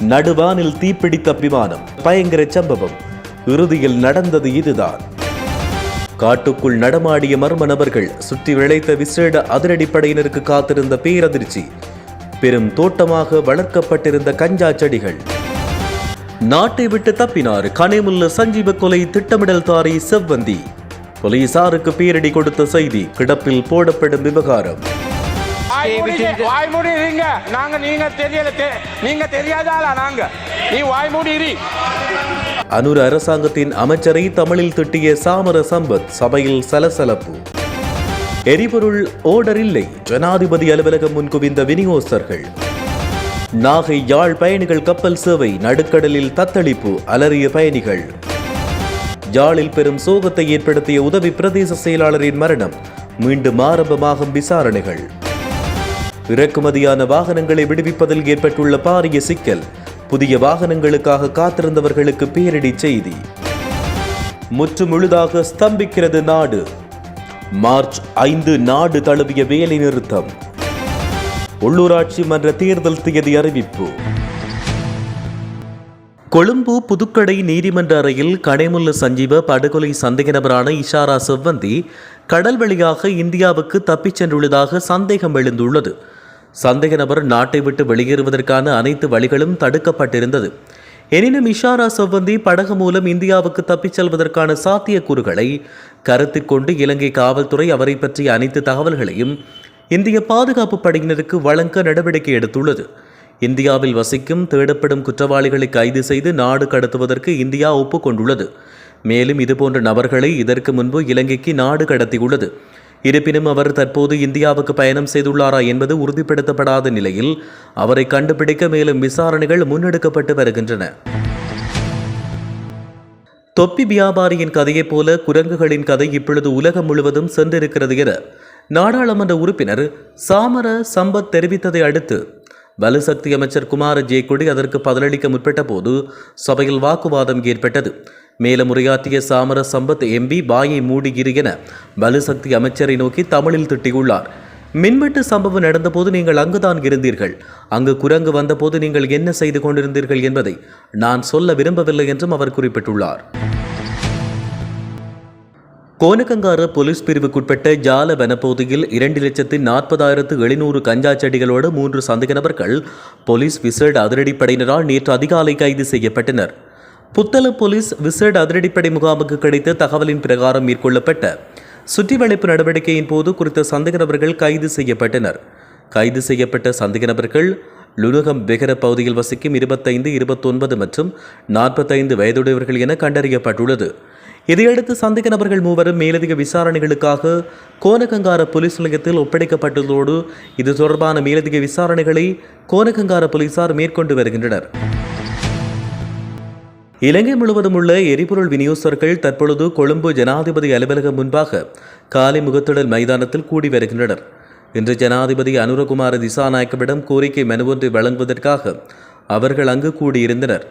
நடுவானில் தீப்பிடித்த விமானம் பயங்கர சம்பவம். இறுதியில் நடந்தது இதுதான். காட்டுக்குள் நடமாடிய மர்ம நபர்கள் சுற்றி விளைத்த விசேட அதிரடிப்படையினருக்கு காத்திருந்த பேரதிர்ச்சி பெரும் தோட்டமாக வளர்க்கப்பட்டிருந்த கஞ்சா செடிகள். நாட்டை விட்டு தப்பினார் கனிமுல்ல சஞ்சீவ கொலை திட்டமிடல் தாரி செவ்வந்தி. போலீசாருக்கு பேரடி கொடுத்த செய்தி கிடப்பில் போடப்படும் விவகாரம். வாய் மூடி வாய் மூடி இருங்க நாங்க நீங்க தெரியல நீங்க தெரியாதாளா நாங்க? நீ வாய் மூடி இரு அனுர அரசாங்கத்தின் அமைச்சரை தமிழில் திட்டிய சாமர சம்பத் சபையில் சலசலப்பு. எரிபொருள் ஓர்டர் இல்லை. ஜனாதிபதி அலுவலகம் முன் குவிந்த விநியோகஸ்தர்கள். நாகை யாழ் பயணிகள் கப்பல் சேவை நடுக்கடலில் தத்தளிப்பு அலறிய பயணிகள். யாழில் பெரும் சோகத்தை ஏற்படுத்திய உதவி பிரதேச செயலாளரின் மரணம். மீண்டும் ஆரம்பமாகும் விசாரணைகள். இறக்குமதியான வாகனங்களை விடுவிப்பதில் ஏற்பட்டுள்ள பாரிய சிக்கல். புதிய வாகனங்களுக்காக காத்திருந்தவர்களுக்கு பேரிடி செய்தி. முற்று முழுதாக ஸ்தம்பிக்கிறது நாடு. மார்ச் ஐந்து நாடு தழுவிய வேலை நிறுத்தம். உள்ளூராட்சி மன்ற தேர்தல் தேதி அறிவிப்பு. கொழும்பு புதுக்கடை நீதிமன்ற அறையில் கடைமுல்ல சஞ்சீவ படுகொலை சந்தேக நபரான இஷாரா செவ்வந்தி கடல் வழியாக இந்தியாவுக்கு தப்பிச் சென்றுள்ளதாக சந்தேகம் எழுந்துள்ளது. சந்தேக நபர் நாட்டை விட்டு வெளியேறுவதற்கான அனைத்து வழிகளும் தடுக்கப்பட்டிருந்தது. எனினும் இஷாரா செவ்வந்தி படகு மூலம் இந்தியாவுக்கு தப்பிச் செல்வதற்கான சாத்தியக்கூறுகளை கருத்தில் கொண்டு இலங்கை காவல்துறை அவரை பற்றிய அனைத்து தகவல்களையும் இந்திய பாதுகாப்பு படையினருக்கு வழங்க நடவடிக்கை எடுத்துள்ளது. இந்தியாவில் வசிக்கும் தேடப்படும் குற்றவாளிகளை கைது செய்து நாடு கடத்துவதற்கு இந்தியா ஒப்புக்கொண்டுள்ளது. மேலும் இதுபோன்ற நபர்களை இதற்கு முன்பு இலங்கைக்கு நாடு கடத்தியுள்ளது. இருப்பினும் அவர் தற்போது இந்தியாவுக்கு பயணம் செய்துள்ளாரா என்பது உறுதிப்படுத்தப்படாத நிலையில் அவரை கண்டுபிடிக்க மேலும் விசாரணைகள் முன்னெடுக்கப்பட்டு வருகின்றன. தொப்பி வியாபாரியின் கதையைப் போல குரங்குகளின் கதை இப்பொழுது உலகம் முழுவதும் சென்றிருக்கிறது என நாடாளுமன்ற உறுப்பினர் சாமர சம்பத் தெரிவித்ததை அடுத்து வலுசக்தி அமைச்சர் குமார ஜெயக்கொடி அதற்கு பதிலளிக்க முற்பட்ட போது சபையில் வாக்குவாதம் ஏற்பட்டது. மேலும் உரையாற்றிய சாமர சம்பத் எம்பி வாயை மூடுகிறு என வலுசக்தி அமைச்சரை நோக்கி தமிழில் திட்டியுள்ளார். மின்வெட்டு சம்பவம் நடந்தபோது நீங்கள் அங்குதான் இருந்தீர்கள். அங்கு குரங்கு வந்தபோது நீங்கள் என்ன செய்து கொண்டிருந்தீர்கள் என்பதை நான் சொல்ல விரும்பவில்லை என்றும் அவர் குறிப்பிட்டுள்ளார். கோனக்கங்கார போலீஸ் பிரிவுக்குட்பட்ட ஜால வனப்பகுதியில் இரண்டு லட்சத்து நாற்பதாயிரத்து எழுநூறு கஞ்சா செடிகளோடு மூன்று சந்தேக நபர்கள் போலீஸ் விசேட அதிரடிப்படையினரால் நேற்று அதிகாலை கைது செய்யப்பட்டனர். புத்தள போலீஸ் விசேட அதிரடிப்படை முகாமுக்கு கிடைத்த தகவலின் பிரகாரம் மேற்கொள்ளப்பட்ட சுற்றிவளைப்பு நடவடிக்கையின் போது குறித்த சந்தேக நபர்கள் கைது செய்யப்பட்டனர். கைது செய்யப்பட்ட சந்தேக நபர்கள் லுணுகம் பெகர பகுதியில் வசிக்கும் இருபத்தைந்து இருபத்தொன்பது மற்றும் நாற்பத்தைந்து வயதுடையவர்கள் என கண்டறியப்பட்டுள்ளது. இதையடுத்து சந்தேக நபர்கள் மூவரும் மேலதிக விசாரணைகளுக்காக கோனகங்கார போலீஸ் நிலையத்தில் ஒப்படைக்கப்பட்டுள்ளதோடு இது தொடர்பான மேலதிக விசாரணைகளை கோனகங்கார போலீசார் மேற்கொண்டு வருகின்றனர். இலங்கை முழுவதும் உள்ள எரிபொருள் விநியோகஸ்தர்கள் தற்பொழுது கொழும்பு ஜனாதிபதி அலுவலகம் முன்பாக காலை முகத்திடல் மைதானத்தில் கூடி வருகின்றனர். இன்று ஜனாதிபதி அனுரகுமார திசாநாயக்கவிடம் கோரிக்கை மனு ஒன்றை வழங்குவதற்காக அவர்கள் அங்கு கூடியிருந்தனர்.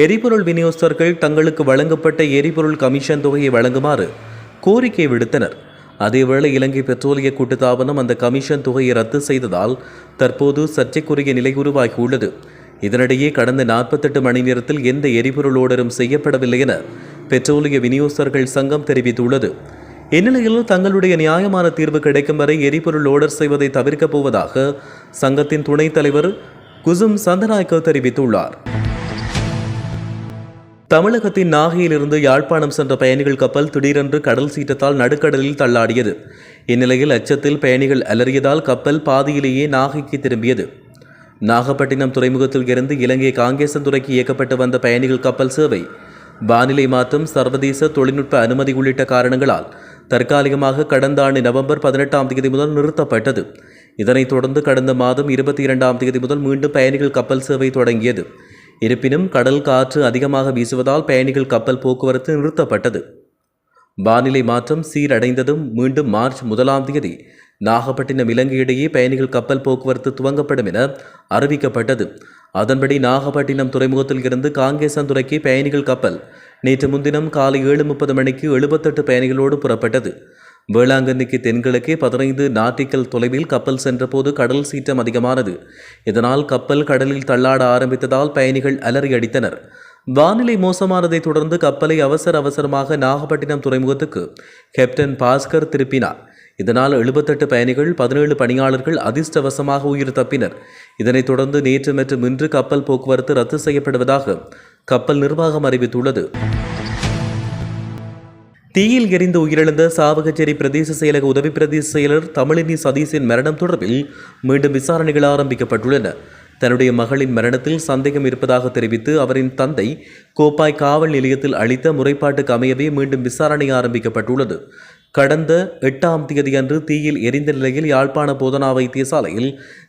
எரிபொருள் விநியோகஸ்தர்கள் தங்களுக்கு வழங்கப்பட்ட எரிபொருள் கமிஷன் தொகையை வழங்குமாறு கோரிக்கை விடுத்தனர். அதேவேளை இலங்கை பெட்ரோலிய கூட்டுத்தாபனம் அந்த கமிஷன் தொகையை ரத்து செய்ததால் தற்போது சர்ச்சைக்குரிய நிலை உருவாகியுள்ளது. இதனிடையே கடந்த நாற்பத்தெட்டு மணி நேரத்தில் எந்த எரிபொருள் ஓடரும் செய்யப்படவில்லை என பெட்ரோலிய விநியோகஸ்தர்கள் சங்கம் தெரிவித்துள்ளது. இந்நிலையில் தங்களுடைய நியாயமான தீர்வு கிடைக்கும் வரை எரிபொருள் ஓடர் செய்வதை தவிர்க்கப் போவதாக சங்கத்தின் துணைத் தலைவர் குசும் சந்தநாயக்க தெரிவித்துள்ளார். தமிழகத்தின் நாகையிலிருந்து யாழ்ப்பாணம் சென்ற பயணிகள் கப்பல் திடீரென்று கடல் சீற்றத்தால் நடுக்கடலில் தள்ளாடியது. இந்நிலையில் அச்சத்தில் பயணிகள் அலறியதால் கப்பல் பாதியிலேயே நாகைக்கு திரும்பியது. நாகப்பட்டினம் துறைமுகத்தில் இருந்து இலங்கை காங்கேசன்துறைக்கு இயக்கப்பட்டு வந்த பயணிகள் கப்பல் சேவை வானிலை மாற்றம் சர்வதேச தொழில்நுட்ப அனுமதி உள்ளிட்ட காரணங்களால் தற்காலிகமாக கடந்த ஆண்டு நவம்பர் பதினெட்டாம் தேதி முதல் நிறுத்தப்பட்டது. இதனைத் தொடர்ந்து கடந்த மாதம் இருபத்தி இரண்டாம் தேதி முதல் மீண்டும் பயணிகள் கப்பல் சேவை தொடங்கியது. இருப்பினும் கடல் காற்று அதிகமாக வீசுவதால் பயணிகள் கப்பல் போக்குவரத்து நிறுத்தப்பட்டது. வானிலை மாற்றம் சீரடைந்ததும் மீண்டும் மார்ச் முதலாம் தேதி நாகப்பட்டினம் இலங்கை இடையே பயணிகள் கப்பல் போக்குவரத்து துவங்கப்படும் என அறிவிக்கப்பட்டது. அதன்படி நாகப்பட்டினம் துறைமுகத்தில் இருந்து காங்கேசந்துறைக்கு பயணிகள் கப்பல் நேற்று முன்தினம் காலை ஏழு முப்பது மணிக்கு எழுபத்தெட்டு பயணிகளோடு புறப்பட்டது. வேளாங்கண்ணிக்கு தென்கிழக்கே பதினைந்து நாட்டிக்கல் தொலைவில் கப்பல் சென்றபோது கடல் சீற்றம் அதிகமானது. இதனால் கப்பல் கடலில் தள்ளாட ஆரம்பித்ததால் பயணிகள் அலறி அடித்தனர். வானிலை மோசமானதை தொடர்ந்து கப்பலை அவசர அவசரமாக நாகப்பட்டினம் துறைமுகத்துக்கு கேப்டன் பாஸ்கர் திருப்பினார். இதனால் எழுபத்தெட்டு பயணிகள் பதினேழு பணியாளர்கள் அதிர்ஷ்டவசமாக உயிர் தப்பினர். இதனைத் தொடர்ந்து நேற்று மற்றும் இன்று கப்பல் போக்குவரத்து ரத்து செய்யப்படுவதாக கப்பல் நிர்வாகம் அறிவித்துள்ளது. தீயில் எரிந்து உயிரிழந்த சாவகச்சேரி பிரதேச செயலக உதவி பிரதேச செயலர் தமிழினி சதீஷின் மரணம் தொடர்பில் மீண்டும் விசாரணைகள் ஆரம்பிக்கப்பட்டுள்ளன. தன்னுடைய மகளின் மரணத்தில் சந்தேகம் இருப்பதாக தெரிவித்து அவரின் தந்தை கோப்பாய் காவல் நிலையத்தில் அளித்த முறைப்பாட்டுக்கு அமையவே மீண்டும் விசாரணை ஆரம்பிக்கப்பட்டுள்ளது. கடந்த எட்டாம் தேதி அன்று தீயில் எரிந்த நிலையில் யாழ்ப்பாண போதனா வைத்தியசாலையில்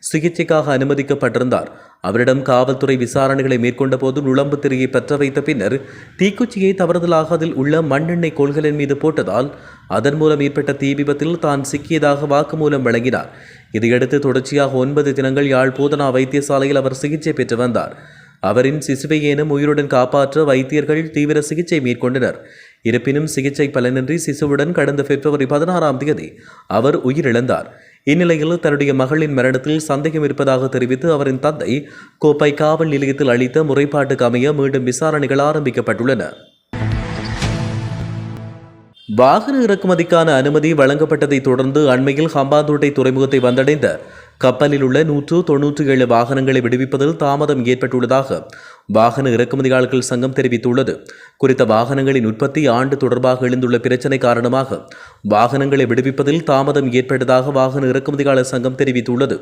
சிகிச்சைக்காக அனுமதிக்கப்பட்டிருந்தார். அவரிடம் காவல்துறை விசாரணைகளை மேற்கொண்ட போது நுழம்பு திரையை பற்ற வைத்த பின்னர் தீக்குச்சியை தவறுதலாக அதில் உள்ள மண்ணெண்ணெய் கோள்களின் மீது போட்டதால் அதன் மூலம் ஏற்பட்ட தீ விபத்தில் தான் சிக்கியதாக வாக்குமூலம் வழங்கினார். இதையடுத்து தொடர்ச்சியாக ஒன்பது தினங்கள் யாழ் போதனா வைத்தியசாலையில் அவர் சிகிச்சை பெற்று வந்தார். அவரின் சிசுவையேனும் உயிருடன் காப்பாற்ற வைத்தியர்கள் தீவிர சிகிச்சை மேற்கொண்டனர். இருப்பினும் சிகிச்சை பலனின்றி சிசுவுடன் கடந்த பிப்ரவரி பதினாறாம் தேதி அவர் உயிரிழந்தார். இந்நிலையில் தன்னுடைய மகளின் மரணத்தில் சந்தேகம் இருப்பதாக தெரிவித்து அவரின் தந்தை கோப்பை காவல் நிலையத்தில் அளித்த முறைப்பாட்டுக்கு அமைய மீண்டும் விசாரணைகள் ஆரம்பிக்கப்பட்டுள்ளன. வாகன இறக்குமதிக்கான அனுமதி வழங்கப்பட்டதை தொடர்ந்து அண்மையில் ஹம்பாந்தோட்டை துறைமுகத்தை வந்தடைந்த கப்பலில் உள்ள நூற்று தொன்னூற்றி ஏழு வாகனங்களை விடுவிப்பதில் தாமதம் ஏற்பட்டுள்ளதாக வாகன இறக்குமதியாளர்கள் சங்கம் தெரிவித்துள்ளது. குறித்த வாகனங்களின் உற்பத்தி ஆண்டு தொடர்பாக எழுந்துள்ள பிரச்சினை காரணமாக வாகனங்களை விடுவிப்பதில் தாமதம் ஏற்பட்டதாக வாகன இறக்குமதியாளர் சங்கம் தெரிவித்துள்ளது.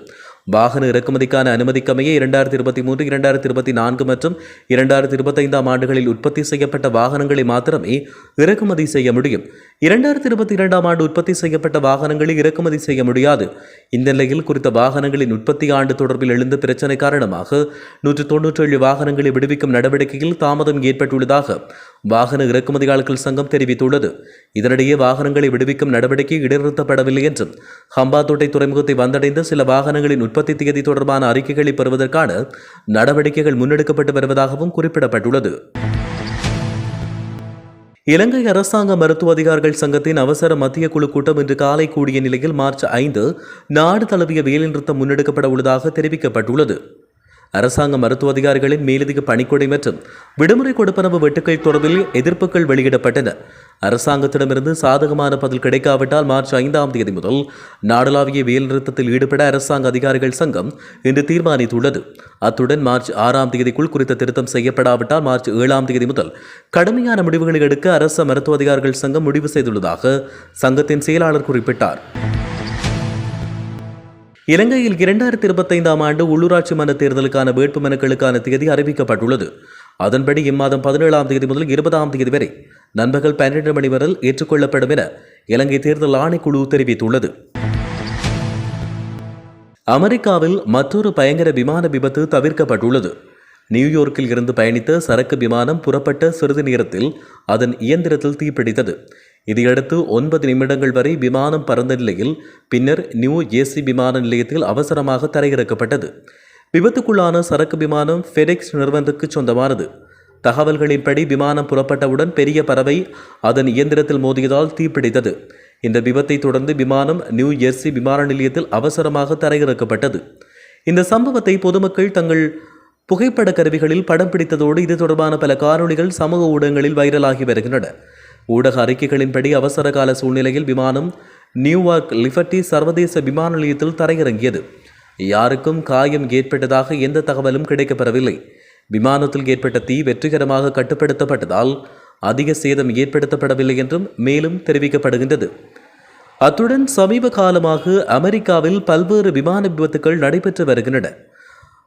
வாகன இறக்குமதிக்கான அனுமதிக்கமைய இரண்டாயிரத்தி இருபத்தி மூன்று இரண்டாயிரத்தி இருபத்தி நான்கு மற்றும் இரண்டாயிரத்தி இருபத்தைந்தாம் ஆண்டுகளில் உற்பத்தி செய்யப்பட்ட வாகனங்களை மாத்திரமே இறக்குமதி செய்ய முடியும். இரண்டாயிரத்தி இருபத்தி இரண்டாம் ஆண்டு உற்பத்தி செய்யப்பட்ட வாகனங்களை இறக்குமதி செய்ய முடியாது. இந்த நிலையில் குறித்த வாகனங்களின் உற்பத்தி ஆண்டு தொடர்பில் எழுந்த பிரச்சினை காரணமாக நூற்று தொன்னூற்றேழு வாகனங்களை விடுவிக்கும் நடவடிக்கையில் தாமதம் ஏற்பட்டுள்ளதாக வாகன இறக்குமதியாளர்கள் சங்கம் தெரிவித்துள்ளது. இதனிடையே வாகனங்களை விடுவிக்கும் நடவடிக்கை இடைநிறுத்தப்படவில்லை என்றும் ஹம்பாத்தோட்டை துறைமுகத்தை வந்தடைந்த சில வாகனங்களின் உற்பத்தி தேதி தொடர்பான அறிக்கைகளை பெறுவதற்கான நடவடிக்கைகள் முன்னெடுக்கப்பட்டு வருவதாகவும் குறிப்பிடப்பட்டுள்ளது. இலங்கை அரசாங்க மருத்துவ அதிகாரிகள் சங்கத்தின் அவசர மத்திய குழு கூட்டம் இன்று காலை கூடிய நிலையில் மார்ச் ஐந்து நாடு தழுவிய வேலைநிறுத்தம் முன்னெடுக்கப்பட உள்ளதாக தெரிவிக்கப்பட்டுள்ளது. அரசாங்க மருத்துவ அதிகாரிகளின் மேலதிக பணிக்கொடை மற்றும் விடுமுறை கொடுப்பனவு வெட்டுக்கள் தொடர்பில் எதிர்ப்புகள் வெளியிடப்பட்டன. அரசாங்கத்திடமிருந்து சாதகமான பதில் கிடைக்காவிட்டால் மார்ச் ஐந்தாம் தேதி முதல் நாடளாவிய வேலைநிறுத்தத்தில் ஈடுபட அரசாங்க அதிகாரிகள் சங்கம் இன்று தீர்மானித்துள்ளது. அத்துடன் மார்ச் ஆறாம் தேதிக்குள் குறித்த திருத்தம் செய்யப்படாவிட்டால் மார்ச் ஏழாம் தேதி முதல் கடுமையான முடிவுகளை எடுக்க அரச மருத்துவ அதிகாரிகள் சங்கம் முடிவு செய்துள்ளதாக சங்கத்தின் செயலாளர் குறிப்பிட்டார். இலங்கையில் இரண்டாயிரத்தி இருபத்தைந்தாம் ஆண்டு உள்ளூராட்சி மன்ற தேர்தலுக்கான வேட்புமனுக்களுக்கான தேதி அறிவிக்கப்பட்டுள்ளது. அதன்படி இம்மாதம் பதினேழாம் தேதி முதல் இருபதாம் தேதி வரை நண்பகல் பன்னிரண்டு மணி வரை ஏற்றுக்கொள்ளப்படும் என இலங்கை தேர்தல் ஆணைக்குழு தெரிவித்துள்ளது. அமெரிக்காவில் மற்றொரு பயங்கர விமான விபத்து தவிர்க்கப்பட்டுள்ளது. நியூயார்க்கில் இருந்து பயணித்த சரக்கு விமானம் புறப்பட்ட சிறிது நேரத்தில் அதன் இயந்திரத்தில் தீப்பிடித்தது. இதையடுத்து ஒன்பது நிமிடங்கள் வரை விமானம் பறந்த நிலையில் பின்னர் நியூ ஏசி விமான நிலையத்தில் அவசரமாக தரையிறக்கப்பட்டது. விபத்துக்குள்ளான சரக்கு விமானம் ஃபெடெக்ஸ் நிறுவனத்துக்கு சொந்தமானது. தகவல்களின்படி விமானம் புறப்பட்டவுடன் பெரிய பறவை அதன் இயந்திரத்தில் மோதியதால் தீப்பிடித்தது. இந்த விபத்தை தொடர்ந்து விமானம் நியூ ஜெர்சி விமான நிலையத்தில் அவசரமாக தரையிறக்கப்பட்டது. இந்த சம்பவத்தை பொதுமக்கள் தங்கள் புகைப்பட கருவிகளில் படம் பிடித்ததோடு இது தொடர்பான பல காணொலிகள் சமூக ஊடகங்களில் வைரலாகி வருகின்றன. ஊடக அறிக்கைகளின்படி அவசர கால சூழ்நிலையில் விமானம் நியூயார்க் லிபர்டி சர்வதேச விமான நிலையத்தில் தரையிறங்கியது. யாருக்கும் காயம் ஏற்பட்டதாக எந்த தகவலும் கிடைக்கப்பெறவில்லை. விமானத்தில் ஏற்பட்ட தீ வெற்றிகரமாக கட்டுப்படுத்தப்பட்டதால் அதிக சேதம் ஏற்படுத்தப்படவில்லை என்றும் மேலும் தெரிவிக்கப்படுகின்றது. அத்துடன் சமீப காலமாக அமெரிக்காவில் பல்வேறு விமான விபத்துக்கள் நடைபெற்று வருகின்றன.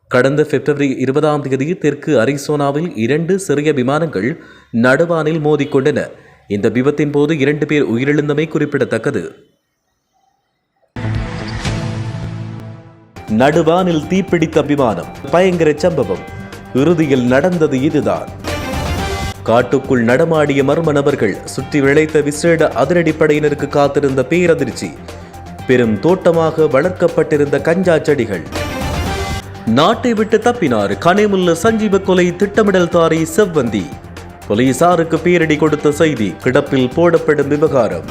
கடந்த பிப்ரவரி இருபதாம் தேதி தெற்கு அரிசோனாவில் இரண்டு சிறிய விமானங்கள் நடுவானில் மோதிக்கொண்டன. இந்த விபத்தின் போது இரண்டு பேர் உயிரிழந்தமை குறிப்பிடத்தக்கது. நடுவானில் தீப்பிடித்த விமானம். பயங்கர சம்பவம். இறுதியில் நடந்தது இதுதான். காட்டுக்குள் நடமாடிய மர்ம நபர்கள் சுற்றி விளைத்த விசேட அதிரடிப்படையினருக்கு காத்திருந்த பேரதிர்ச்சி. பெரும் தோட்டமாக வளர்க்கப்பட்டிருந்த கஞ்சா செடிகள். நாட்டை விட்டு தப்பினார் கனிமுல்ல சஞ்சீவ கொலை திட்டமிடல் தாரி செவ்வந்தி. போலீசாருக்கு பேரடி கொடுத்த செய்தி கிடப்பில் போடப்படும் விவகாரம்.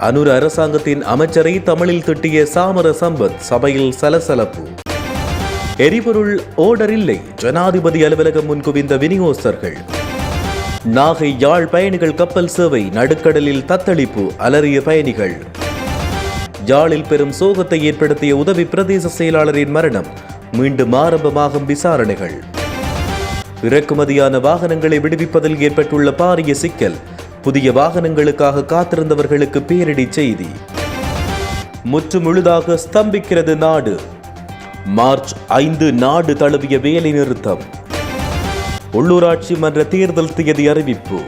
அனுர் அரசாங்கத்தின் அமைச்சரை தமிழில் திட்டிய சாமர சம்பத் சபையில் சலசலப்பு. எரிபொருள் ஓர்டர் இல்லை ஜனாதிபதி அலுவலகம் முன் குவிந்த விநியோகஸ்தர்கள். நாகை யாழ் பயணிகள் கப்பல் சேவை நடுக்கடலில் தத்தளிப்பு அலறிய பயணிகள். யாழில் பெரும் சோகத்தை ஏற்படுத்திய உதவி பிரதேச செயலாளரின் மரணம். மீண்டும் ஆரம்பமாகும் விசாரணைகள். இறக்குமதியான வாகனங்களை விடுவிப்பதில் ஏற்பட்டுள்ள பாரிய சிக்கல். புதிய வாகனங்களுக்காக காத்திருந்தவர்களுக்கு பேரிடி செய்தி. முற்று முழுதாக ஸ்தம்பிக்கிறது நாடு. மார்ச் ஐந்து நாடு தழுவிய வேலை நிறுத்தம் உள்ளூராட்சி மன்ற தேர்தல் தேதி அறிவிப்பு.